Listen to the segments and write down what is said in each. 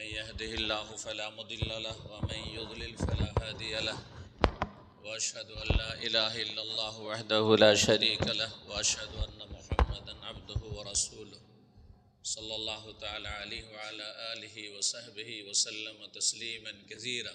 من يهده الله فلا مضل له ومن يضلل فلا هادي له واشهد ان لا اله الا الله وحده لا شريك له واشهد ان محمدا عبده ورسوله صلى الله تعالى عليه وعلى اله وصحبه وسلم تسليما كثيرا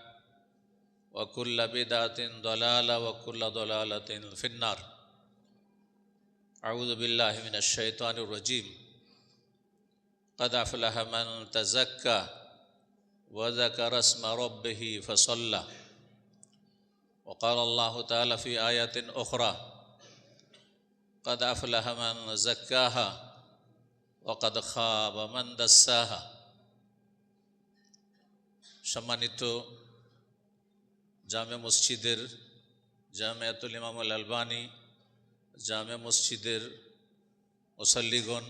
وكل بدعة ضلالة وكل ضلالة في النار أعوذ بالله من الشيطان الرجيم قد أفلح من تزكى وذكر اسم ربه فصلى وقال الله تعالى في آية أخرى قد أفلح من زكاها وقد خاب من دساها সম্মানিত জামে মসজিদের জামিয়াতুল ইমামুল আলবানী, জামে মসজিদের মুসল্লিগণ,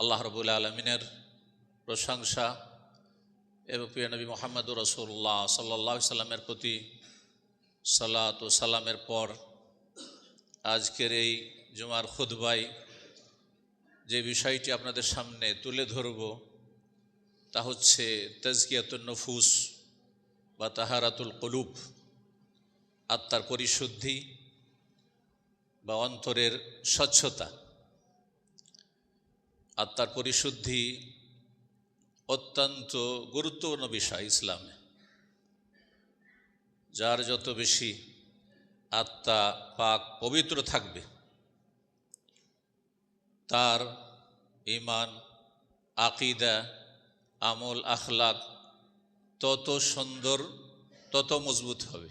আল্লাহ রবুল আলমিনের প্রশংসা এবং প্রিয় নবী মোহাম্মদুর রসুল্লাহ সাল্লাহ সাল্লামের প্রতি সালাত ও সালামের পর আজকের এই জুমার খুদবাই যে বিষয়টি আপনাদের সামনে তুলে ধরব তা হচ্ছে তাজকিয়াতুল নফুস। বা তাহারাতুল কলুব, আত্মার পরিশুদ্ধি বা অন্তরের স্বচ্ছতা। আত্মার পরিশুদ্ধি অত্যন্ত গুরুত্বপূর্ণ বিষয় ইসলামে। যার যত বেশি আত্মা পাক পবিত্র থাকবে, তার ইমান, আকিদা, আমল, আখলাক তত সুন্দর, তত মজবুত হবে।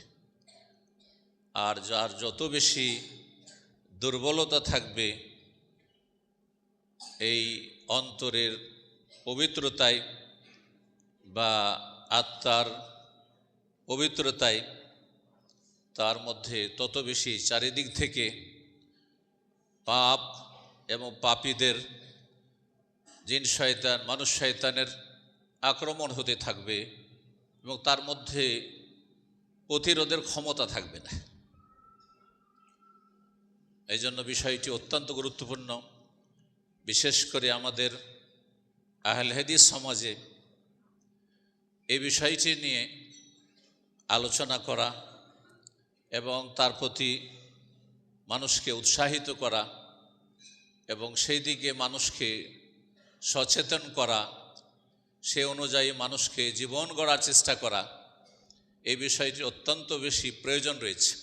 আর যার যত বেশি দুর্বলতা থাকবে, এই অন্তরের পবিত্রতায় বা আত্মার পবিত্রতায় তার মধ্যে তত বেশি চারিদিক থেকে পাপ এবং পাপীদের, জিন শয়তান, মানুষ শয়তানের আক্রমণ হতে থাকবে। এবং তার মধ্যে প্রতিরোধের ক্ষমতা থাকবে না। এই জন্য বিষয়টি অত্যন্ত গুরুত্বপূর্ণ। বিশেষ করে আমাদের আহল হাদিস সমাজে এই বিষয়টি নিয়ে আলোচনা করা এবং তার প্রতি মানুষকে উৎসাহিত করা এবং সেই দিকে মানুষকে সচেতন করা সে অনুযায়ী মানুষকে জীবন গড়ার চেষ্টা করা, এই বিষয়টি অত্যন্ত বেশি প্রয়োজন রয়েছে।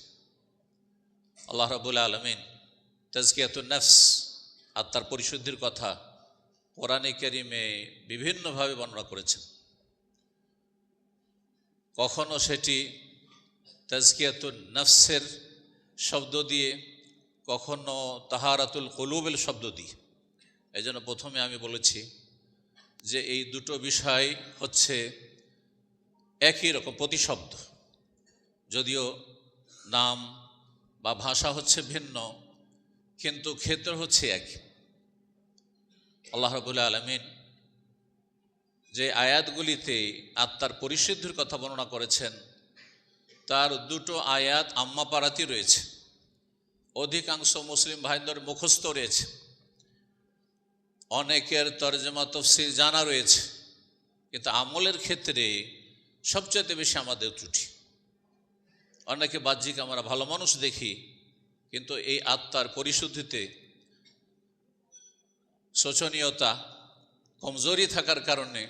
আল্লাহ রাবুল আলমিন তাজকিয়াতুল নফস আত্মার পরিশুদ্ধির কথা কোরআনে কেরিমে বিভিন্নভাবে বর্ণনা করেছেন। কখনো সেটি তাজকিয়াতুল নফসের শব্দ দিয়ে, কখনো তাহারাতুল কলুবেল শব্দ দিয়ে। এই জন্য প্রথমে আমি বলেছি যে এই দুটো বিষয় হচ্ছে একই রকম, প্রতিশব্দ। যদিও নাম বা ভাষা হচ্ছে ভিন্ন, কিন্তু ক্ষেত্র হচ্ছে এক আল্লাহ রবুল্লা আলমিন যে আয়াতগুলিতে আত্মার পরিশুদ্ধির কথা বর্ণনা করেছেন, তার দুটো আয়াত আম্মা পাড়াতি রয়েছে। অধিকাংশ মুসলিম ভাইদের মুখস্থ রয়েছে। অনেকের তর্জমা তফসির জানা রয়েছে, কিন্তু আমলের ক্ষেত্রে সবচেয়ে বেশি আমাদের ত্রুটি। অনেকে বাহ্যিক আমরা ভালো মানুষ দেখি, কিন্তু এই আত্মার পরিশুদ্ধিতে শোচনীয়তা, কমজোরি থাকার কারণে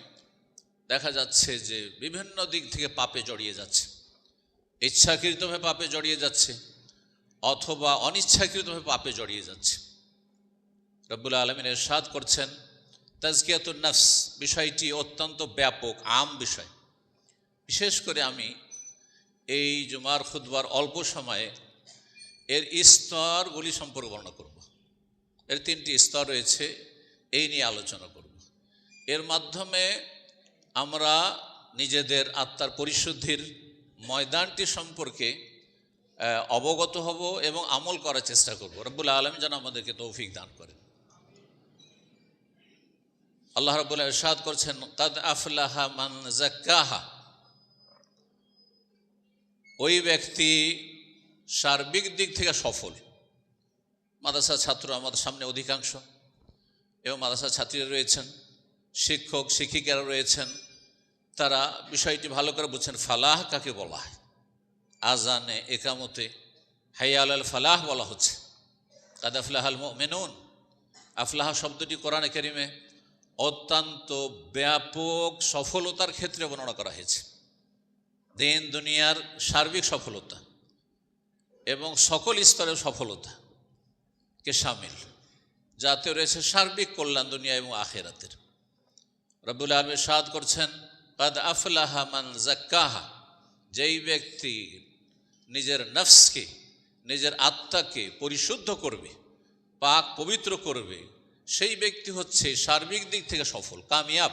দেখা যাচ্ছে যে বিভিন্ন দিক থেকে পাপে জড়িয়ে যাচ্ছে। ইচ্ছাকৃতভাবে পাপে জড়িয়ে যাচ্ছে, অথবা অনিচ্ছাকৃতভাবে পাপে জড়িয়ে যাচ্ছে। রব্বুল আলমিন এরশাদ করছেন, তাজকিয়াতুন নফস, বিষয়টি অত্যন্ত ব্যাপক, আম বিষয়। বিশেষ করে আমি এই জুমার খুদবার অল্প সময়ে এর স্তরগুলি সম্পর্কে বর্ণনা করব। এর তিনটি স্তর রয়েছে, এই নিয়ে আলোচনা করব। এর মাধ্যমে আমরা নিজেদের আত্মার পরিশুদ্ধির ময়দানটি সম্পর্কে অবগত হব এবং আমল করার চেষ্টা করব। রব্বুল আলম যেন আমাদেরকে তৌফিক দান করেন। আল্লাহ রব্বুল ইরশাদ করছেন কাদ আফলাহা মান জাক্কাহা ওই ব্যক্তি সার্বিক দিক থেকে সফল। মাদ্রাসা ছাত্র আমাদের সামনে অধিকাংশ এবং মাদ্রাসা ছাত্রীরা রয়েছেন, শিক্ষক, শিক্ষিকারা রয়েছেন। তারা বিষয়টি ভালো করে বুঝছেন, ফালাহ কাকে বলা হয়? আজানে একামতে হাইয়াল আল ফালাহ বলা হচ্ছে। কাদ আফলাহ আল মেনুন আফলাহ শব্দটি কোরআনে কেরিমে অত্যন্ত ব্যাপক সফলতার ক্ষেত্রে বর্ণনা করা হয়েছে। দিন দুনিয়ার সার্বিক সফলতা এবং সকল স্তরের সফলতা কে সামিল, যাতে রয়েছে সার্বিক কল্যাণ দুনিয়া এবং আখেরাতের। রব্বুল আলমী সাদ করছেন, কাদ আফলাহা মান জাক্কাহা যেই ব্যক্তি নিজের নফসকে, নিজের আত্মাকে পরিশুদ্ধ করবে, পাক পবিত্র করবে সেই ব্যক্তি হচ্ছে সার্বিক দিক থেকে সফল, কামিয়াব।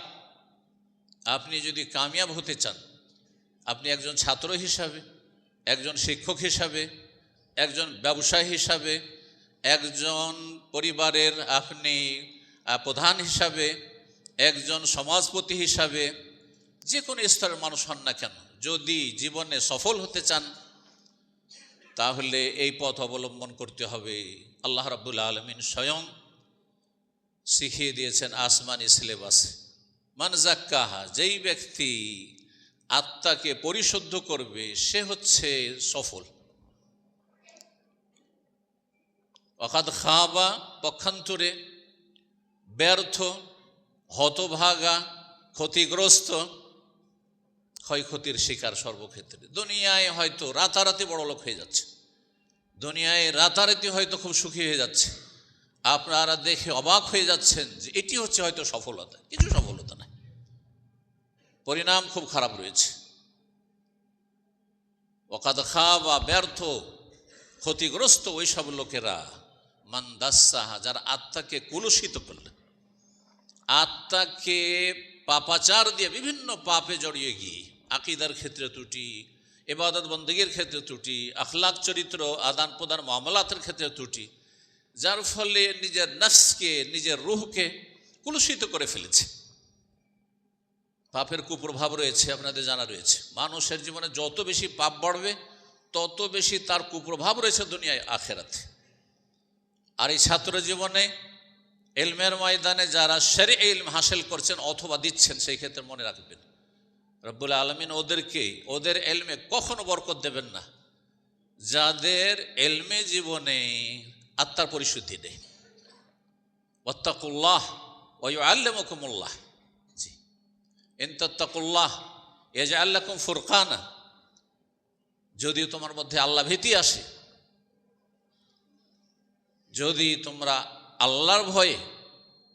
আপনি যদি কামিয়াব হতে চান, আপনি একজন ছাত্র হিসাবে, একজন শিক্ষক হিসাবে, একজন ব্যবসায়ী হিসাবে, একজন পরিবারের আপনি প্রধান হিসাবে, একজন সমাজপতি হিসাবে, যে কোনো স্তরের মানুষ হন না কেন, যদি জীবনে সফল হতে চান, তাহলে এই পথ অবলম্বন করতে হবে। আল্লাহ রাবুল আলমিন স্বয়ং শিখিয়ে দিয়েছেন আসমানি সিলেবাসে। মানজাক্কাহা যেই ব্যক্তি আত্মাকে পরিশুদ্ধ করবে, সে হচ্ছে সফল। অকাদ খাবা, পক্ষান্তরে ব্যর্থ, হতভাগা, ক্ষতিগ্রস্ত, ক্ষয়ক্ষতির শিকার সর্বক্ষেত্রে। দুনিয়ায় হয়তো রাতারাতি বড় লোক হয়ে যাচ্ছে। দুনিয়ায় রাতারাতি হয়তো খুব সুখী হয়ে যাচ্ছে। আপনারা দেখে অবাক হয়ে যাচ্ছেন যে এটি হচ্ছে হয়তো সফলতা। কিছু সফলতা নাই। পরিণাম খুব খারাপ রয়েছে। অকাদ খা বা ব্যর্থ, ক্ষতিগ্রস্ত ওই সব লোকেরা মান্দাসাহা যারা আত্মাকে কুলুষিত করলেন। আত্মাকে পাপাচার দিয়ে বিভিন্ন পাপে জড়িয়ে গিয়ে, আকিদার ক্ষেত্রে ত্রুটি এবাদত বন্দীগীর ক্ষেত্রে ত্রুটি, আখলাক চরিত্র আদান প্রদান মামলাতের ক্ষেত্রে ত্রুটি যার ফলে নিজের নফসকে, নিজের রুহকে কুলুষিত করে ফেলেছে। পাপের কুপ্রভাব রয়েছে, আপনাদের জানা রয়েছে। মানুষের জীবনে যত বেশি পাপ বাড়বে, তত বেশি তার কুপ্রভাব রয়েছে দুনিয়ায়, আখেরাতে। আর এই ছাত্র জীবনে এলমের ময়দানে যারা সেরে ইলম হাসিল করছেন অথবা দিচ্ছেন, সেই ক্ষেত্রে মনে রাখবেন, রব্বুল আলমিন ওদেরকে, ওদের এলমে কখনো বরকত দেবেন না। যাদের এলমে জীবনে আত্মার পরিশুদ্ধি নেই ওত্তাকুল্লাহ ওয়ু আল্লামকুমুল্লাহ জি। ইন্তত্তাকুল্লাহ এজ আল্লাকুম ফুরকানা। যদিও তোমার মধ্যে আল্লাহ ভীতি আসে, যদি তোমরা আল্লাহর ভয়ে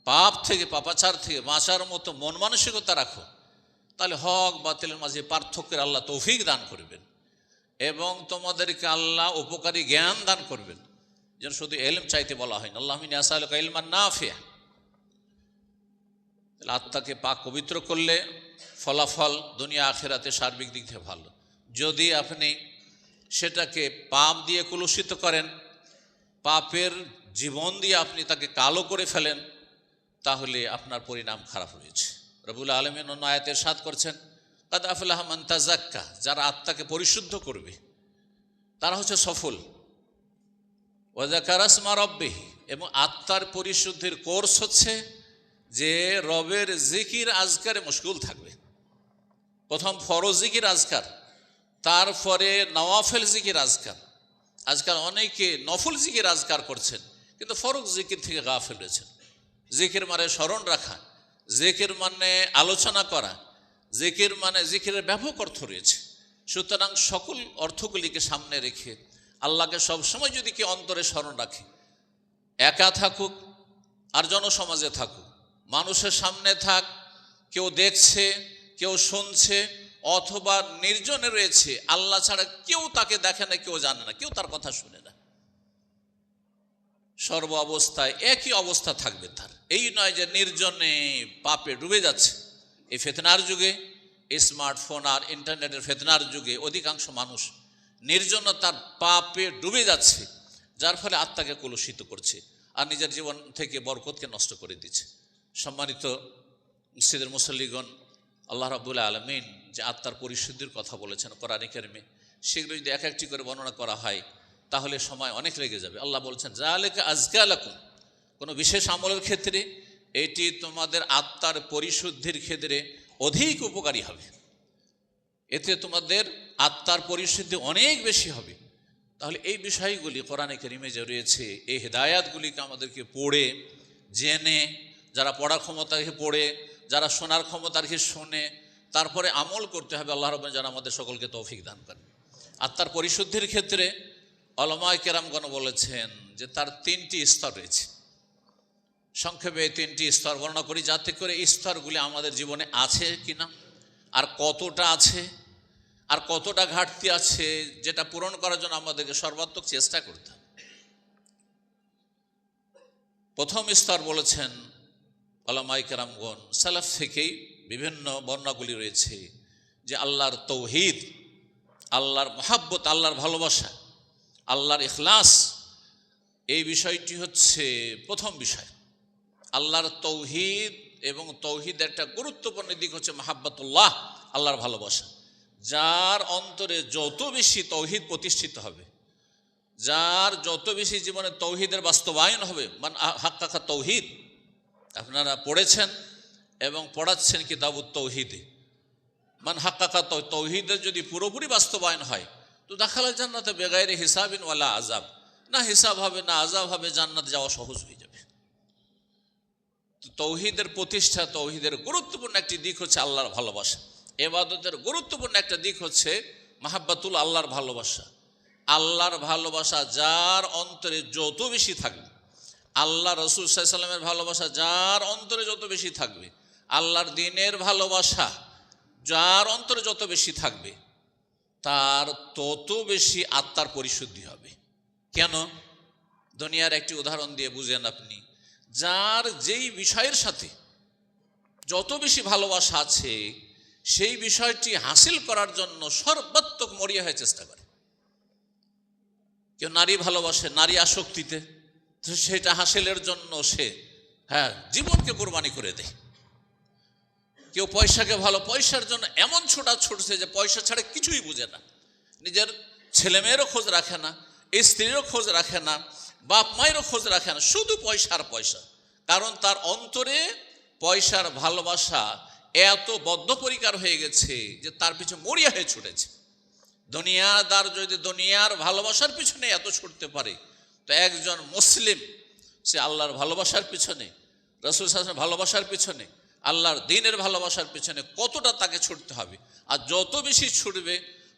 পাপ থেকে, পাপাচার থেকে বাঁচার মতো মন মানসিকতা রাখো, তাহলে হক, বাতিলের মাঝে পার্থক্যের আল্লাহ তৌফিক দান করবেন এবং তোমাদেরকে আল্লাহ উপকারী জ্ঞান দান করবেন। যেন শুধু এলম চাইতে বলা হয় না। আল্লাহ আসালকা ইলমান না ফিয়া আত্মাকে পাক পবিত্র করলে ফলাফল দুনিয়া আখেরাতে সার্বিক দিক থেকে ভালো। যদি আপনি সেটাকে পাপ দিয়ে কলুষিত করেন, পাপের জীবন দিয়ে আপনি তাকে কালো করে ফেলেন, তাহলে আপনার পরিণাম খারাপ হয়েছে। রবুল আলমিন অন্য আয়াতের সাদ করছেন, কাদ আফুল্লাহ মন্তাজাক্কা যারা আত্মাকে পরিশুদ্ধ করবে, তারা হচ্ছে সফল। ওয়াজাকারাসমা রব্বেহি, এবং আত্মার পরিশুদ্ধির কোর্স হচ্ছে যে রবের জিকির আজকারে মুশকুল থাকবে। প্রথম ফরজ জিকির আজকার, তারপরে নওয়াফেল জিকির আজকার। আজকাল অনেকে নফল জিকির আজকার করছেন, কিন্তু ফরজ জিকির থেকে গা ফেলেছেন জিকির মানে স্মরণ রাখা, জিকির মানে আলোচনা করা, জিকির মানে জিকিরের ব্যাপক অর্থ রয়েছে। সুতরাং সকল অর্থগুলিকে সামনে রেখে আল্লাহকে সবসময় যদি কেউ অন্তরে স্মরণ রাখে, একা থাকুক আর জনসমাজে থাকুক, মানুষের সামনে থাক, কেউ দেখছে, কেউ শুনছে অথবা নির্জনে রয়েছে, আল্লাহ ছাড়া কেউ তাকে দেখে না, কেউ জানে না, কেউ তার কথা শুনে না। সর্ব অবস্থায় একই অবস্থা থাকবে তার। এই নয় যে নির্জনে পাপে ডুবে যাচ্ছে। এই ফেতনার যুগে স্মার্টফোন আর ইন্টারনেটের ফেতনার যুগে অধিকাংশ মানুষ নির্জনতার পাপে ডুবে যাচ্ছে, যার ফলে আত্মাকে কলুষিত করছে আর নিজের জীবন থেকে বরকতকে নষ্ট করে দিচ্ছে। সম্মানিত মসজিদের মুসল্লিগণ, আল্লাহ রাবুল্লাহ আলমিন যে আত্মার পরিশুদ্ধির কথা বলেছেন কোরআন কেরমে, সেগুলো যদি এক একটি করে বর্ণনা করা হয়, তাহলে সময় অনেক লেগে যাবে। আল্লাহ বলছেন যা লেখা আজকে আলাকুম কোনো বিশেষ আমলের ক্ষেত্রে এটি তোমাদের আত্মার পরিশুদ্ধির ক্ষেত্রে অধিক উপকারী হবে। এতে তোমাদের আত্মার পরিশুদ্ধি অনেক বেশি হবে। তাহলে এই বিষয়গুলি কোরআনে করিমে যে রয়েছে, এই হেদায়াতগুলিকে আমাদেরকে পড়ে, জেনে, যারা পড়ার ক্ষমতা রেখে পড়ে, যারা শোনার ক্ষমতা রেখে শোনে, তারপরে আমল করতে হবে আল্লাহ রবেন যেন আমাদের সকলকে তৌফিক দান করেন। আত্মার পরিশুদ্ধির ক্ষেত্রে অলমায় কেরামগণ বলেছেন যে তার তিনটি স্তর রয়েছে। সংক্ষেপে তিনটি স্তর বর্ণনা করি, যাতে করে স্তরগুলি আমাদের জীবনে আছে কিনা, আর কতটা আছে আর কতটা ঘাটতি আছে যেটা পূরণ করার জন্য আমাদেরকে সর্বাত্মক চেষ্টা করতে হবে। প্রথম স্তর বলেছেন আলামাই কেরামগণ, সালাফ থেকেই বিভিন্ন বর্ণাগুলি রয়েছে যে আল্লাহর তৌহিদ, আল্লাহর মহাব্বত, আল্লাহর ভালোবাসা, আল্লাহর ইখলাস, এই বিষয়টি হচ্ছে প্রথম বিষয়। আল্লাহর তৌহিদ এবং তৌহিদের একটা গুরুত্বপূর্ণ দিক হচ্ছে মাহাব্বাতুল্লাহ, আল্লাহর ভালোবাসা। যার অন্তরে যত বেশি তৌহিদ প্রতিষ্ঠিত হবে, যার যত বেশি জীবনে তৌহিদের বাস্তবায়ন হবে, মান হাক্কাখা তৌহিদ, আপনারা পড়েছেন এবং পড়াচ্ছেন কিতাবুত তৌহিদে। মান হাক্কাখা তৌহিদের যদি পুরোপুরি বাস্তবায়ন হয়, তো দেখালে জান্নাতে বেগাইরে হিসাবিন ওয়ালা আজাব না হিসাব হবে, না আজাব হবে, জান্নাত যাওয়া সহজ হয়ে যাবে। তৌহিদের প্রতিষ্ঠা, তৌহিদের গুরুত্বপূর্ণ একটি দিক হচ্ছে আল্লাহর ভালোবাসা। এবাদতের গুরুত্বপূর্ণ একটা দিক হচ্ছে মাহাব্বাতুল আল্লাহর ভালোবাসা। আল্লাহর ভালোবাসা যার অন্তরে যত বেশি থাকবে, আল্লাহ রসুল সাল্লামের ভালোবাসা যার অন্তরে যত বেশি থাকবে, আল্লাহর দিনের ভালোবাসা যার অন্তরে যত বেশি থাকবে, তার তত বেশি আত্মার পরিশুদ্ধি হবে। কেন? দুনিয়ার একটি উদাহরণ দিয়ে বুঝেন আপনি। যার যেই বিষয়ের সাথে যত বেশি ভালোবাসা আছে সেই বিষয়টি হাসিল করার জন্য সর্বাত্মক মরিয়া হয়ে চেষ্টা করে। কেউ নারী ভালোবাসে, নারী আসক্তিতে সেটা হাসিলের জন্য সে হ্যাঁ জীবনকে কোরবানি করে দেয়। কেউ পয়সাকে ভালো, পয়সার জন্য এমন ছোটা ছুটছে যে পয়সা ছাড়া কিছুই বুঝে না। নিজের ছেলেমেয়েরও খোঁজ রাখে না, স্ত্রীরও খোঁজ রাখে না বাপ মায়েরও খোঁজ রাখে না, শুধু পয়সার পয়সা। কারণ তার অন্তরে পয়সার ভালোবাসা এত বদ্ধপরিকার হয়ে গেছে যে তার পিছনে মরিয়া হয়ে ছুটেছে। দুনিয়াদার যদি দুনিয়ার ভালোবাসার পিছনে এত ছুটতে পারে, তো একজন মুসলিম, সে আল্লাহর ভালোবাসার পিছনে, রসুল শাসনের ভালোবাসার পিছনে, আল্লাহর দিনের ভালোবাসার পিছনে কতটা তাকে ছুটতে হবে? আর যত বেশি ছুটবে,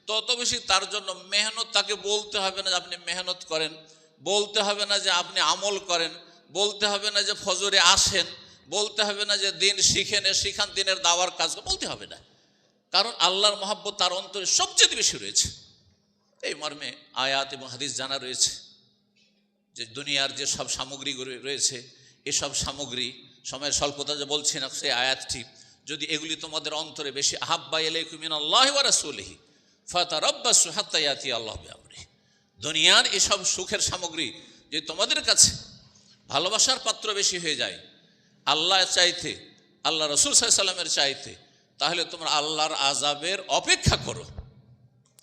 তত বেশি তার জন্য মেহনত তাকে বলতে হবে না যে আপনি মেহনত করেন, বলতে হবে না যে আপনি আমল করেন, বলতে হবে না যে ফজরে আসেন। বলতে হবে না যে দিন শিখে নে, শিখান দিনের দাওয়ার কাজ বলতে হবে না। কারণ আল্লাহর মহাব্বত তার অন্তরে সবচেয়ে বেশি রয়েছে। এই মর্মে আয়াত এবং হাদিস জানা রয়েছে যে দুনিয়ার যে সব সামগ্রী রয়েছে এসব সামগ্রী, সময়ের স্বল্পতা যে বলছি না, সেই আয়াতটি, যদি এগুলি তোমাদের অন্তরে বেশি আহাব্বা এলাইকুমিন আল্লাহ রাসুলহি ফাতা রব্বা সুহাত্তায়াতি আল্লাহ দুনিয়ার এসব সুখের সামগ্রী যে তোমাদের কাছে ভালোবাসার পাত্র বেশি হয়ে যায় আল্লাহ চাইতে, আল্লাহ রসুল সাল্লামের চাইতে, তাহলে তোমরা আল্লাহর আজাবের অপেক্ষা করো।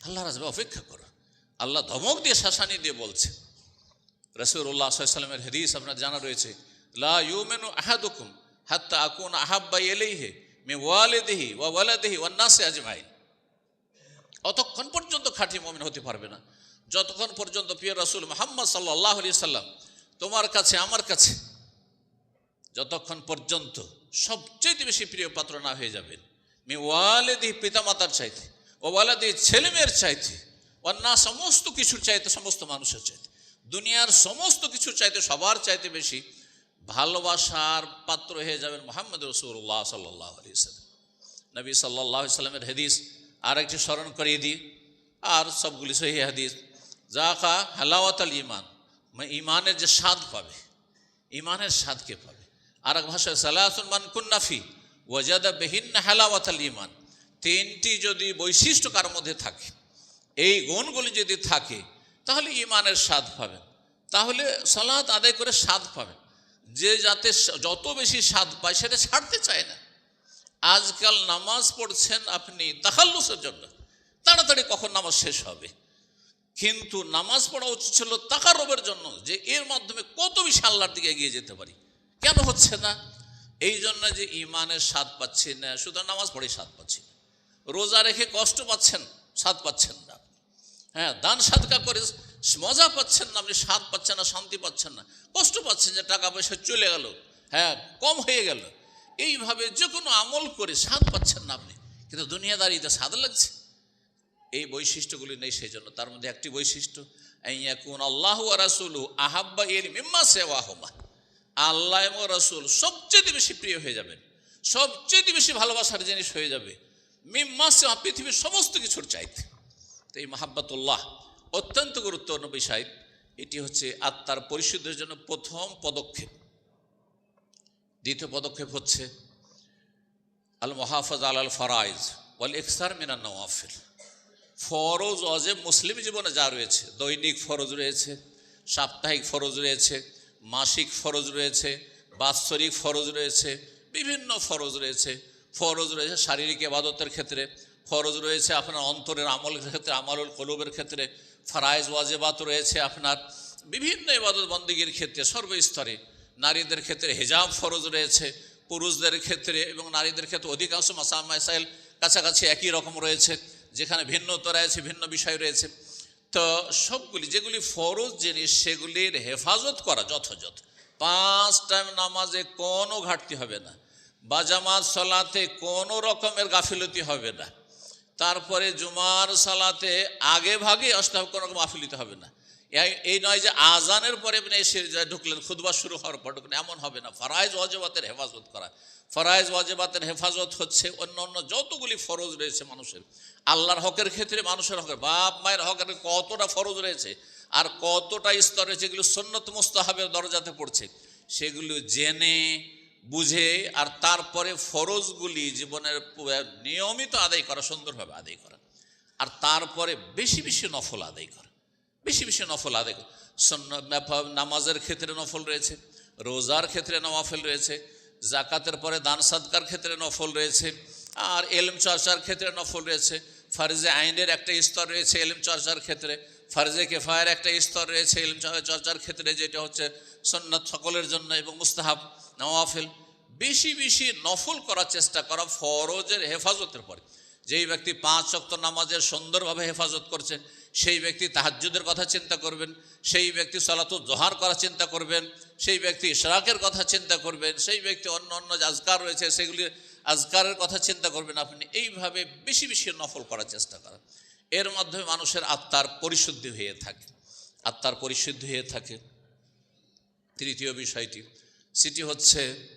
আল্লাহর আজাবের অপেক্ষা করো। আল্লাহ ধমক দিয়ে শাসানি দিয়ে বলছে। রসুল্লাহ সাল্লামের হদিস আপনার জানা রয়েছে। লা ইউমেনু আহাদুকুম হাত্তা আকুন আহাব্বাই এলেইহে মে ওয়ালেদেহি ওয়া ওয়ালাদেহি ওয়ান্নাসে আজমাইন। অতক্ষণ পর্যন্ত খাঁটি মমিন হতে পারবে না। যতক্ষণ পর্যন্ত প্রিয় রসুল মোহাম্মদ সাল্লাহ আলি সাল্লাম তোমার কাছে, আমার কাছে যতক্ষণ পর্যন্ত সবচেয়ে বেশি প্রিয় পাত্র না হয়ে যাবেন মি ওয়ালেদি পিতামাতার চাইতে ও ওয়ালাদি ছেলে মেয়ের চাইতে অন্যা সমস্ত কিছুর চাইতে সমস্ত মানুষের চাইতে, দুনিয়ার সমস্ত কিছুর চাইতে সবার চাইতে বেশি ভালোবাসার পাত্র হয়ে যাবেন মোহাম্মদ রসুল্লাহ সাল্লাহ আলি সাল্লাম নবী সাল্লাহ সাল্লামের হাদিস আর একটি স্মরণ করিয়ে দিই, আর সবগুলি সহি হাদিস। যা জাকা হালাওয়াত আল ইমান মানে ইমানের যে স্বাদ পাবে ইমানের স্বাদকে পাবে? আর এক ভাষায় সালাহন মান কুন্নাফি ওয়াজাদা বেহিন হালাওয়াত আল ইমান তিনটি যদি বৈশিষ্ট্য কার মধ্যে থাকে, এই গুণগুলি যদি থাকে, তাহলে ইমানের স্বাদ পাবেন। তাহলে সালাত আদায় করে স্বাদ পাবেন। যে যাতে যত বেশি স্বাদ পায়, সেটা ছাড়তে চায় না। আজকাল নামাজ পড়ছেন আপনি তাকাল্লুসের জন্য, তাড়াতাড়ি কখন নামাজ শেষ হবে? কিন্তু নামাজ পড়া উচিত ছিল তাকারবের জন্য, যে এর মাধ্যমে কত বেশি আল্লাহর দিকে এগিয়ে যেতে পারি। কেন হচ্ছে না? এই জন্য যে ইমানের স্বাদ পাচ্ছি না শুধু নামাজ পড়েই স্বাদ পাচ্ছি রোজা রেখে কষ্ট পাচ্ছেন, স্বাদ পাচ্ছেন না হ্যাঁ দান সাদকা করে মজা পাচ্ছেন না আপনি, স্বাদ পাচ্ছেন না, শান্তি পাচ্ছেন না। কষ্ট পাচ্ছেন যে টাকা পয়সা চলে গেল হ্যাঁ কম হয়ে গেল। এইভাবে যে কোনো আমল করে স্বাদ পাচ্ছেন না আপনি। কিন্তু দুনিয়াদারিতে স্বাদ লাগছে। এই বৈশিষ্ট্যগুলি নেই সেই জন্য তার মধ্যে একটি বৈশিষ্ট্য আল্লাহ রাসুলু আহাব্বা এর মিম্মা সেওয়াহমা। আল্লাহ এবং রসুল সবচেয়ে বেশি প্রিয় হয়ে যাবেন সবচেয়ে বেশি ভালোবাসার জিনিস হয়ে যাবে। মিম্মা সেওয়া পৃথিবীর সমস্ত কিছুর চাইতে। তো এই মাহাব্বাতুল্লাহ অত্যন্ত গুরুত্বপূর্ণ বিষয়। এটি হচ্ছে আত্মার পরিশুদ্ধের জন্য প্রথম পদক্ষেপ। দ্বিতীয় পদক্ষেপ হচ্ছে আল মহাফাজ আল আল ফরাইজ ওয়াল ইকসার মিনান নওয়াফিল। ফরজ অজে মুসলিম জীবনে যা রয়েছে, দৈনিক ফরজ রয়েছে, সাপ্তাহিক ফরজ রয়েছে মাসিক ফরজ রয়েছে, বাৎসরিক ফরজ রয়েছে, বিভিন্ন ফরজ রয়েছে। ফরজ রয়েছে শারীরিক এবাদতের ক্ষেত্রে, ফরজ রয়েছে আপনার অন্তরের আমলের ক্ষেত্রে, আমলুল কলুবের ক্ষেত্রে, ফারাইজ, ওয়াজেবাত রয়েছে আপনার, বিভিন্ন এবাদত বন্দীগীর ক্ষেত্রে, সর্বস্তরে। নারীদের ক্ষেত্রে হেজাব ফরজ রয়েছে, পুরুষদের ক্ষেত্রে এবং নারীদের ক্ষেত্রে অধিকাংশ মাসাইল কাছাকাছি একই রকম রয়েছে, যেখানে ভিন্নতা রয়েছে ভিন্ন বিষয় রয়েছে। তো সবগুলি, যেগুলি ফরজ জিনিস সেগুলির হেফাজত করা যথাযথ। পাঁচ টাইম নামাজে কোনো ঘাটতি হবে না। বা জামাত সলাতে কোনো রকমের গাফিলতি হবে না। তারপরে জুমার সালাতে আগে ভাগে অষ্টাব কোনো রকম গাফিলতি হবে না। এই- নয় যে আজানের পরে এসে ঢুকলেন খুদবা শুরু হওয়ার পর ঢুকলেন, এমন হবে না। ফরাইজ ওয়াজেবাতের হেফাজত করা। ফরাইজ ওয়াজেবাতের হেফাজত হচ্ছে অন্য অন্য যতগুলি ফরজ রয়েছে মানুষের। আল্লাহর হকের ক্ষেত্রে মানুষের হকের, বাপ মায়ের হকের কতটা ফরজ রয়েছে আর কতটা স্তর যেগুলো সন্ন্যত মুস্তাহাবের দরজাতে পড়ছে। সেগুলো জেনে, বুঝে আর তারপরে ফরজগুলি জীবনের নিয়মিত আদায় করা, সুন্দরভাবে আদায় করা। আর তারপরে বেশি বেশি নফল আদায় করা। বেশি বেশি নফল আদায় নামাজের ক্ষেত্রে নফল রয়েছে, রোজার ক্ষেত্রে নফল রয়েছে জাকাতের পরে দান সাদকার ক্ষেত্রে নফল রয়েছে, আর এলম চর্চার ক্ষেত্রে নফল রয়েছে। ফার্জে আইনের একটা স্তর রয়েছে এলম চর্চার ক্ষেত্রে, ফার্জে কেফায়ের একটা স্তর রয়েছে এলম চর্চার ক্ষেত্রে, যেটা হচ্ছে সন্ন্যত সকলের জন্য এবং মুস্তাহাব, নওয়াফেল। বেশি বেশি নফল করার চেষ্টা করা ফরজের হেফাজতের পরে। যেই ব্যক্তি পাঁচ শক্ত নামাজের সুন্দরভাবে হেফাজত করছেন সেই ব্যক্তি তাহাজ্জুদের কথা চিন্তা করবেন, সেই ব্যক্তি সলাত জোহার করার চিন্তা করবেন, সেই ব্যক্তি ইশরাকের কথা চিন্তা করবেন, সেই ব্যক্তি অন্য অন্য যে আজকার রয়েছে সেগুলি আজকারের কথা চিন্তা করবেন, আপনি এইভাবে বেশি বেশি নফল করার চেষ্টা করেন। এর মাধ্যমে মানুষের আত্মার পরিশুদ্ধি হয়ে থাকে। আত্মার পরিশুদ্ধি হয়ে থাকে। তৃতীয় বিষয়টি, সেটি হচ্ছে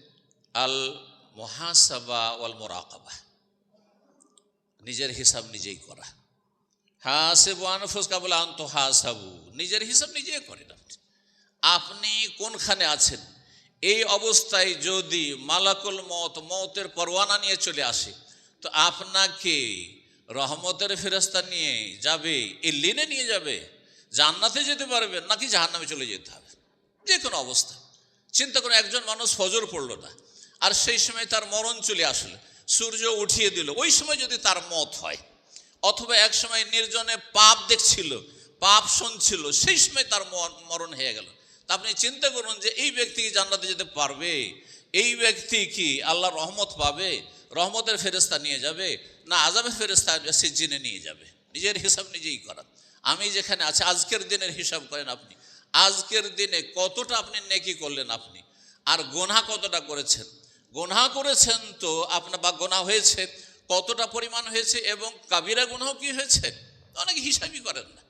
আল মহাসাবা ওয়াল মোরাকাবা। নিজের হিসাব নিজেই করা। হাসেবু আনফুস কাবুল আন্ত হাসাবু। নিজের হিসাব নিজেই করেন আপনি আপনি কোনখানে আছেন? এই অবস্থায় যদি মালাকুল মত মতের পরোয়ানা নিয়ে চলে আসে, তো আপনাকে রহমতের ফেরস্তা নিয়ে যাবে এই লিনে নিয়ে যাবে, জান্নাতে যেতে পারবেন নাকি জাহান্নামে চলে যেতে হবে? যে কোনো অবস্থা। চিন্তা করে একজন মানুষ ফজর পড়ল না, আর সেই সময় তার মরণ চলে আসলো, সূর্য উঠিয়ে দিল, ওই সময় যদি তার মত হয় অথবা এক সময় নির্জনে পাপ দেখছিল, পাপ শুনছিল, সেই সময় তার মরণ হয়ে গেল। তা আপনি চিন্তা করুন যে এই ব্যক্তি কি জান্নাতে যেতে পারবে? এই ব্যক্তি কি আল্লাহ রহমত পাবে? রহমতের ফেরেস্তা নিয়ে যাবে? না আজাবের ফেরেস্তা সিজিনে নিয়ে যাবে। নিজের হিসাব নিজেই করা আমি যেখানে আছি, আজকের দিনের হিসাব করেন আপনি। আজকের দিনে কতটা আপনি নেকি করলেন আপনি? আর গোনা কতটা করেছেন? গোনা করেছেন তো আপনার বা গোনা হয়েছে কতটা পরিমাণ হয়েছে এবং কাবিরা গুনাহ কি হয়েছে? অনেকে হিসাবই করেন না।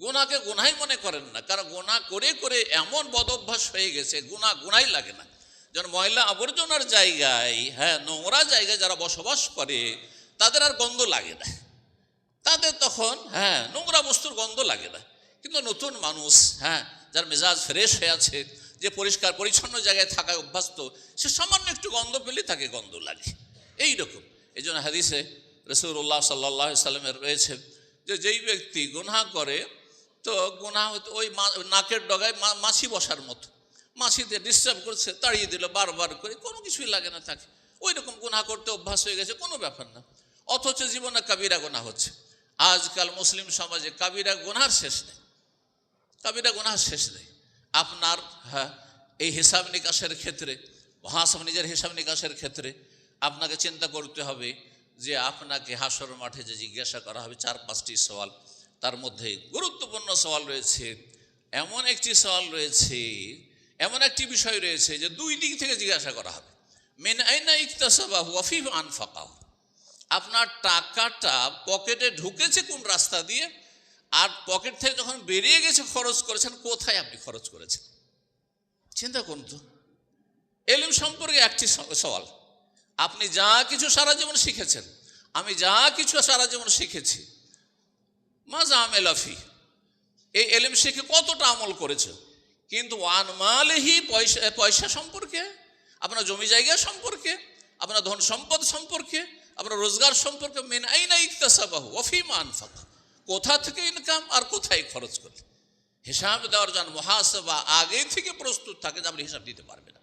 গুনাকে গুনাই মনে করেন না। কারণ গুণা করে করে এমন বদ অভ্যাস হয়ে গেছে গুণা গুনাই লাগে না। যেমন ময়লা আবর্জনার জায়গায় হ্যাঁ নোংরা জায়গায় যারা বসবাস করে, তাদের আর গন্ধ লাগে না। তাদের তখন হ্যাঁ নোংরা বস্তুর গন্ধ লাগে না। কিন্তু নতুন মানুষ হ্যাঁ যার মেজাজ ফ্রেশ হয়ে আছে, যে পরিষ্কার পরিচ্ছন্ন জায়গায় থাকায় অভ্যস্ত, সে সামান্য একটু গন্ধ পেলে তাকে গন্ধ লাগে। এই রকম এই জন্য হাদিসে রসুল্লাহ সাল্লাহ সাল্লামের রয়েছে যে যেই ব্যক্তি গুনাহ করে, তো গুনাহ হতো ওই নাকের ডগায় মাছি বসার মতো। মাছিতে ডিস্টার্ব করছে, তাড়িয়ে দিল বারবার করে, কোনো কিছুই লাগে না তাকে। ওই রকম গুনাহ করতে অভ্যাস হয়ে গেছে, কোনো ব্যাপার না। অথচ জীবনে কাবিরা গোনা হচ্ছে। আজকাল মুসলিম সমাজে কাবিরা গোনার শেষ নেই। কাবিরা গোনার শেষ নেই। আপনার হ্যাঁ এই হিসাব নিকাশের ক্ষেত্রে মহাসব নিজের হিসাব নিকাশের ক্ষেত্রে আপনাকে চিন্তা করতে হবে যে আপনাকে হাসর মাঠে যে জিজ্ঞাসা করা হবে চার, পাঁচটি সওয়াল। তার মধ্যে গুরুত্বপূর্ণ সওয়াল রয়েছে, এমন একটি সওয়াল রয়েছে, এমন একটি বিষয় রয়েছে যে দুই দিক থেকে জিজ্ঞাসা করা হবে। মেন আইনা ইকতাসাবাহু ওয়াফিফ আনফাকাহু। আপনার টাকাটা পকেটে ঢুকেছে কোন রাস্তা দিয়ে? আর পকেট থেকে যখন বেরিয়ে গেছে খরচ করেছেন, কোথায় আপনি খরচ করেছেন? চিন্তা করুন তো। এলিম সম্পর্কে একটি সওয়াল। আপনি যা কিছু সারা জীবন শিখেছেন, আমি যা কিছু সারা জীবন শিখেছি মাজা আমেলাফি এই এলিম শিখে কতটা আমল করেছে কিন্তু ওয়ান ওয়ানমালেহি পয়সা পয়সা সম্পর্কে, আপনার জমি জায়গা সম্পর্কে, আপনার ধন সম্পদ সম্পর্কে, আপনার রোজগার সম্পর্কে, মেন আইনা ইকতাসাবাহু ওফিমা আনফাকা। কোথা থেকে ইনকাম আর কোথায় খরচ করলে? হিসাব দেওয়ার জন্য মহাসভা আগে থেকে প্রস্তুত থাকে যে আপনি হিসাব দিতে পারবেন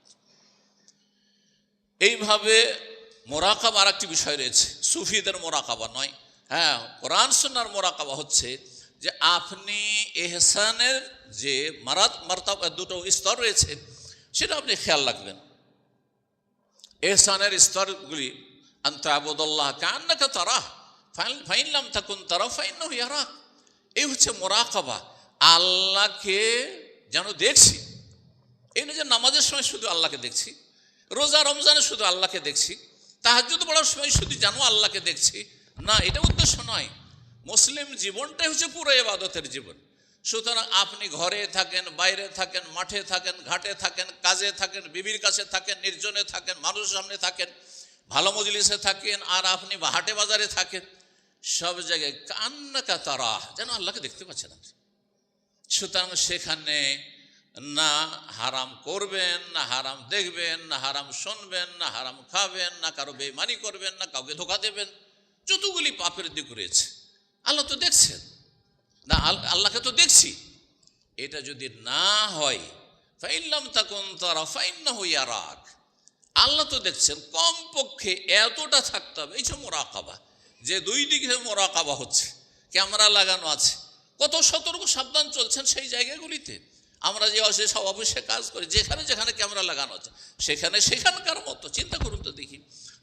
এইভাবে মোরাকাবা আর একটি বিষয় রয়েছে। সুফিদের মোরাকাবা নয়। হ্যাঁ কোরআন সুন্নার মোরাকাবা হচ্ছে যে আপনি এহসানের যে মারাত, মার্তাবা দুটো স্তর রয়েছে, সেটা আপনি খেয়াল রাখবেন। এহসানের স্তরগুলি আন্তাবুদুল্লাহ কান্নাকা তারা ফাইনলাম থাকুন তারা ফাইন ইয়ারা এই হচ্ছে মোরাকাবা। আল্লাহকে যেন দেখছি, এই যে নামাজের সময় শুধু আল্লাহকে দেখছি রোজা রমজানে শুধু আল্লাহকে দেখছি, তাহাজ্জুদ পড়ার সময় শুধু জানো আল্লাহকে দেখছি? না, এটা উদ্দেশ্য নয়। মুসলিম জীবনটাই হচ্ছে পুরো এবাদতের জীবন। সুতরাং আপনি ঘরে থাকেন, বাইরে থাকেন, মাঠে থাকেন, ঘাটে থাকেন, কাজে থাকেন, বিবির কাছে থাকেন, নির্জনে থাকেন, মানুষের সামনে থাকেন, ভালো মজলিসে থাকেন, আর আপনি হাটে বাজারে থাকেন, সব জায়গায় কান্নাকা তারা যেন আল্লাহকে দেখতে পাচ্ছেন আপনি। সুতরাং সেখানে না হারাম করবেন, না হারাম দেখবেন, না হারাম শুনবেন, না হারাম খাবেন, না কারও বেমানি করবেন, না কাউকে ধোকা দেবেন। যতগুলি পাপের দিক রয়েছে। আল্লাহ তো দেখছেন। না, আল- আল্লাহকে তো দেখছি। এটা যদি না হয় ফাইল্লাম তাকুন তারা ফাইন্না হইয়া রাখ আল্লাহ তো দেখছেন, কমপক্ষে এতটা থাকতে হবে। এই যে মোরাকাবা, যে দুই দিকে মোরাকাবা হচ্ছে, ক্যামেরা লাগানো আছে, কত সতর্ক সাবধান চলছেন সেই জায়গাগুলিতে। আমরা যে সব অফিসে কাজ করি। যেখানে যেখানে ক্যামেরা লাগানো আছে, সেখানে সেখানকার মতো, চিন্তা করুন তো দেখি।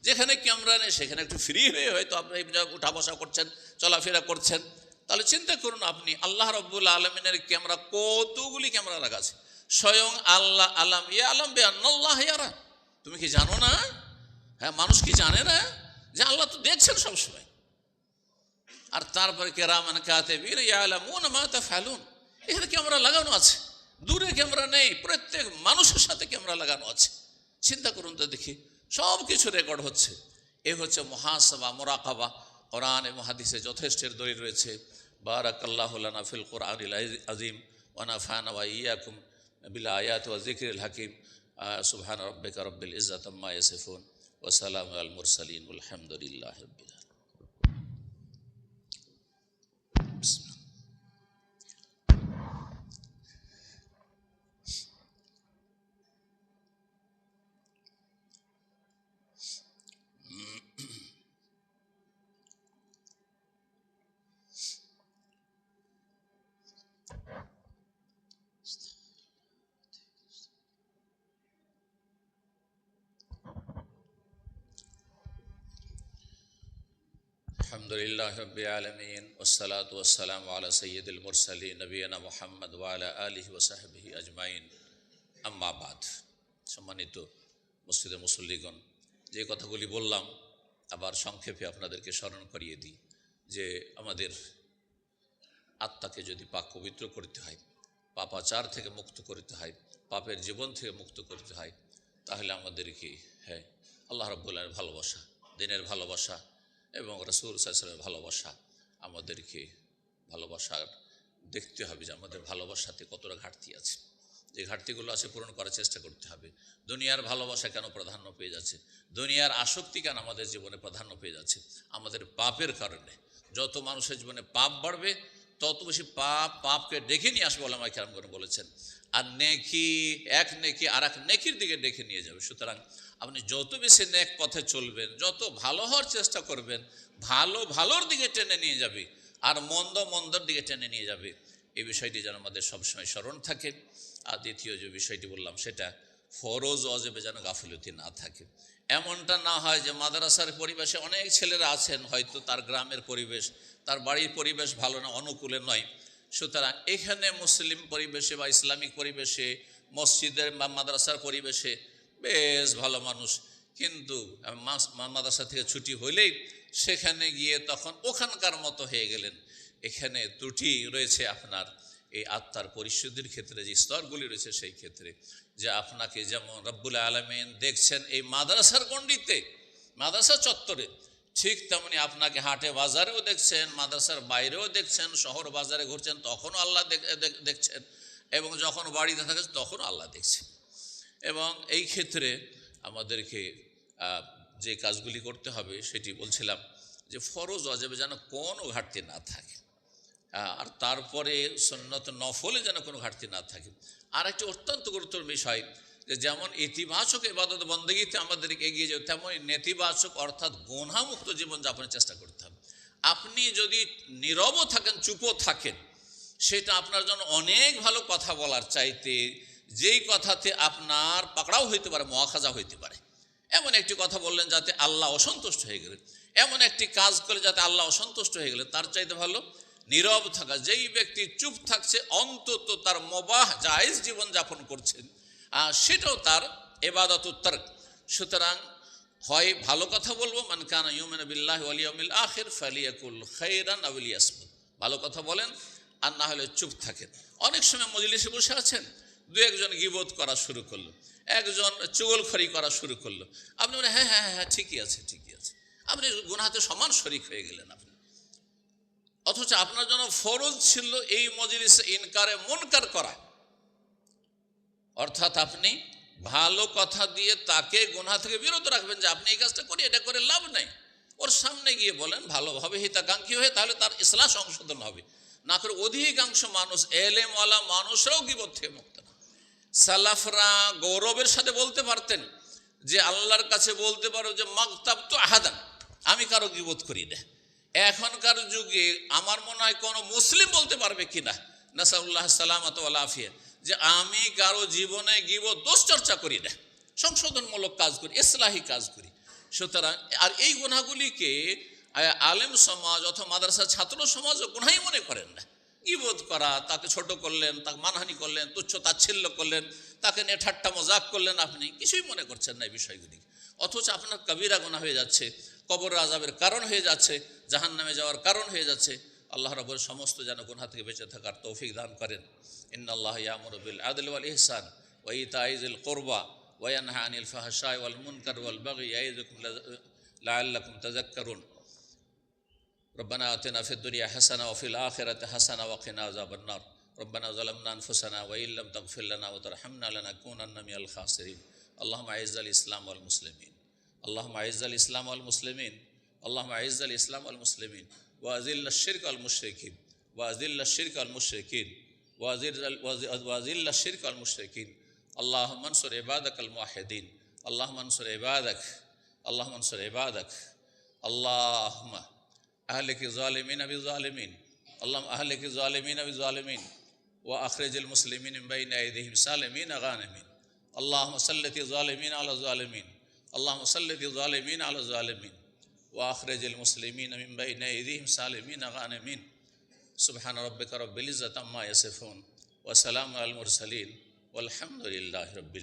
যেখানে ক্যামেরা নেই, সেখানে একটু ফ্রি হয়ে হয়তো আপনি উঠা বসা করছেন, চলাফেরা করছেন। তাহলে চিন্তা করুন আপনি, আল্লাহ রব্বুল আলমিনের ক্যামেরা কতগুলি ক্যামেরা লাগা আছে স্বয়ং আল্লাহ আলাম, ইয়া আলম বে আল্লাহ ইয়ারা। তুমি কি জানো না? হ্যাঁ মানুষ কি জানে না? যে আল্লাহ তো দেখছেন সবসময়। আর তারপরে কেরামান কাতে বীর ইয়া ইয়ালামুন মা তা ফেলুন এখানে ক্যামেরা লাগানো আছে। দূরে ক্যামেরা নেই, প্রত্যেক মানুষের সাথে ক্যামেরা লাগানো আছে। চিন্তা করুন তো দেখি সব কিছু রেকর্ড হচ্ছে। এ হচ্ছে মহাসভা, মোরাকাবা। কোরআন এবং হাদিসে যথেষ্টের দলিল রয়েছে। বারাকাল্লাহ লানা ফিল কোরআনিল আজিম ওয়ানাফানা ওয়া ইয়াকুম বিল আয়াত ওয়া যিকরিল হাকিম। সুবহান রাব্বিকা রব্বিল ইজ্জাতি আম্মা ইয়াসিফুন। ওয়া সালামু আল মুরসালিন। আলহামদুলিল্লাহি রাব্বিল আলামিন। আলহামদুলিল্লাহ রব্বি আলমিন ওসালাত ওসালাম আলা সৈয়দুল মুরসালী নবীনা মোহাম্মদ ওয়ালা আলহি ওসাহাবি আজমাইন। আম্মাবাদ সম্মানিত মসজিদে মুসল্লিগণ, যে কথাগুলি বললাম, আবার সংক্ষেপে আপনাদেরকে স্মরণ করিয়ে দিই যে আমাদের আত্মাকে যদি পাক পবিত্র করতে হয়, পাপাচার থেকে মুক্ত করতে হয়, পাপের জীবন থেকে মুক্ত করতে হয়, তাহলে আমাদেরকে হ্যাঁ আল্লাহ রব্বুল্লাহের ভালোবাসা, দিনের ভালোবাসা এবং রসুল সাল্লামের ভালোবাসা আমাদেরকে ভালোবাসার দেখতে হবে যে আমাদের ভালোবাসাতে কতটা ঘাটতি আছে। যে ঘাটতিগুলো আছে পূরণ করার চেষ্টা করতে হবে। দুনিয়ার ভালোবাসা কেন প্রাধান্য পেয়ে যাচ্ছে? দুনিয়ার আসক্তি কেন আমাদের জীবনে প্রাধান্য পেয়ে যাচ্ছে? আমাদের পাপের কারণে। যত মানুষের জীবনে পাপ বাড়বে, তত বেশি পাপ পাপকে ডেকে নিয়ে আসবে ওলামা কেরাম করে বলেছেন। আর নেকি, এক নেকি আর এক নেকির দিকে ডেকে নিয়ে যাবে। সুতরাং আপনি যত বেশি নেক পথে চলবেন, যত ভালো হওয়ার চেষ্টা করবেন, ভালো, ভালোর দিকে টেনে নিয়ে যাবে আর মন্দ, মন্দর দিকে টেনে নিয়ে যাবে। এই বিষয়টি যেন আমাদের সবসময় স্মরণ থাকে। আর দ্বিতীয় যে বিষয়টি বললাম, সেটা ফরজ অজেবে যেন গাফিলতি না থাকে। এমনটা না হয় যে মাদ্রাসার পরিবেশে অনেক ছেলেরা আছেন, হয়তো তার গ্রামের পরিবেশ, তার বাড়ির পরিবেশ ভালো না, অনুকূলে নয়। সুতরাং এখানে মুসলিম পরিবেশে বা ইসলামিক পরিবেশে, মসজিদের বা মাদ্রাসার পরিবেশে বেশ ভালো মানুষ। কিন্তু মাদ্রাসা থেকে ছুটি হইলেই সেখানে গিয়ে তখন ওখানকার মতো হয়ে গেলেন। এখানে ত্রুটি রয়েছে আপনার এই আত্মার পরিশুদ্ধির ক্ষেত্রে, যে স্তরগুলি রয়েছে সেই ক্ষেত্রে। যে আপনাকে যেমন রব্বুল আলমেন দেখছেন এই মাদ্রাসার গণ্ডিতে, মাদ্রাসা চত্বরে ঠিক তেমনি আপনাকে হাটে বাজারেও দেখছেন, মাদ্রাসার বাইরেও দেখছেন, শহর বাজারে ঘুরছেন, তখনও আল্লাহ দেখ- দেখ- দেখছেন। এবং যখন বাড়িতে থাকেন, তখনও আল্লাহ দেখছেন। এবং এই ক্ষেত্রে আমাদেরকে যে কাজগুলি করতে হবে, সেটি বলছিলাম যে ফরজ অজেবে যেন কোনো ঘাটতি না থাকে। আর তারপরে সন্ন্যত নফলে যেন কোনো ঘাটতি না থাকে। আর একটি অত্যন্ত গুরুত্বপূর্ণ বিষয় যে যেমন ইতিবাচক এবাদত বন্দগীতে আমাদেরকে এগিয়ে যাবে তেমন নেতিবাচক অর্থাৎ গোনামুক্ত জীবনযাপনের চেষ্টা করতে হবে। আপনি যদি নীরবও থাকেন, চুপও থাকেন, সেটা আপনার জন্য অনেক ভালো কথা বলার চাইতে, যেই কথাতে আপনার পাকড়াও হইতে পারে মহাখাজা হইতে পারে। এমন একটি কথা বললেন যাতে আল্লাহ অসন্তুষ্ট হয়ে গেলেন। এমন একটি কাজ করে যাতে আল্লাহ অসন্তুষ্ট হয়ে গেলেন, তার চাইতে ভালো নীরব থাকা। যেই ব্যক্তি চুপ থাকছে, অন্তত তার মবাহ, জায়েজ জীবন যাপন করছেন সেটাও তার এবাদত উত্তর। সুতরাং হয় ভালো কথা বলব, মান কানা ইউমেন বিল্লাহ আলিয়মিল আখির ফালিয়াকুল খৈরান আউল ইয়াসমুদ ভালো কথা বলেন আর না হলে চুপ থাকেন। অনেক সময় মজলিসে বসে আছেন, দু একজন গিবোধ করা শুরু করল, একজন চুগলখড়ি করা শুরু করল। আপনি বলেন হ্যাঁ হ্যাঁ হ্যাঁ ঠিকই আছে ঠিকই আছে। আপনি গুনাহাতে সমান শরিক হয়ে গেলেন আপনি। অথচ আপনার জন্য ফরজ ছিল এই মজলিসে ইনকারে মনকার করা। অর্থাৎ আপনি ভালো কথা দিয়ে তাকে গুনাহ থেকে বিরত রাখবেন যে আপনি এই কাজটা করি, এটা করে লাভ নাই। ওর সামনে গিয়ে বলেন, ভালোভাবে হিতাকাঙ্ক্ষী হয়ে তাহলে তার ইসলাম সংশোধন হবে। না করে অধিকাংশ মানুষ, এলেমওয়ালা মানুষরাও গিবত থেকে মুক্ত না। সালাফরা গৌরবের সাথে বলতে পারতেন যে আল্লাহর কাছে বলতে পারো যে মাকতাব তো আহাদান, আমি কারও গিবোধ করি না। এখনকার যুগে আমার মনে হয় কোনো মুসলিম বলতে পারবে কিনা নাসাউল্লাহ সালামত আফিয়া। যে আমি কারও জীবনে গিবত দোষ চর্চা করি না। সংশোধনমূলক কাজ করি, ইসলাহি কাজ করি। সুতরাং, আর এই গুণাগুলিকে আলেম সমাজ অথবা মাদ্রাসা ছাত্র সমাজও গুনাই মনে করেন না। ইবোধ করা, তাকে ছোট করলেন, তাকে মানহানি করলেন, তুচ্ছ তাচ্ছিল্য করলেন, তাকে নিয়ে ঠাট্টা মজাক করলেন আপনি, কিছুই মনে করছেন না এই বিষয়গুলি। অথচ আপনার কবিরা গোনা হয়ে যাচ্ছে, কবর আজাবের কারণ হয়ে যাচ্ছে জাহান নামে যাওয়ার কারণ হয়ে যাচ্ছে। আল্লাহ রবের সমস্ত যেন গুনহা থেকে বেঁচে থাকার তৌফিক দান করেন ইন্নআল্লাহ ইয়ামুর বিল আদল ওয়াল ইহসান ওয়াই তাইজুল কোরবা ওয়ানহা আনিল ফাহশাই ওয়াল মুনকার ওয়াল বাগি ইয়াইযুকুম লাআল্লাকুম তাযাক্কারুন ربنا آتنا في الدنيا حسنة وفي الآخرة حسنة وقنا عذاب النار ربنا ظلمنا أنفسنا وإن لم تغفر لنا وترحمنا لنكونن من الخاسرين اللهم أعز الإسلام والمسلمين اللهم أعز الإسلام والمسلمين اللهم أعز الإسلام والمسلمين وأذل الشرك والمشركين وأذل الشرك والمشركين وأذل الشرك والمشركين اللهم انصر عبادك الموحدين. اللهم انصر عبادك. اللهم انصر عبادك. اللهم أهلك الظالمين بالظالمين. اللهم أهلك الظالمين بالظالمين. وأخرج المسلمين من بين أيديهم سالمين غانمين. اللهم سلط الظالمين على الظالمين. اللهم سلط الظالمين على الظالمين. وأخرج المسلمين من بين أيديهم سالمين غانمين. سبحان ربك رب العزة عما يصفون وسلام على المرسلين والحمد لله رب العالمين.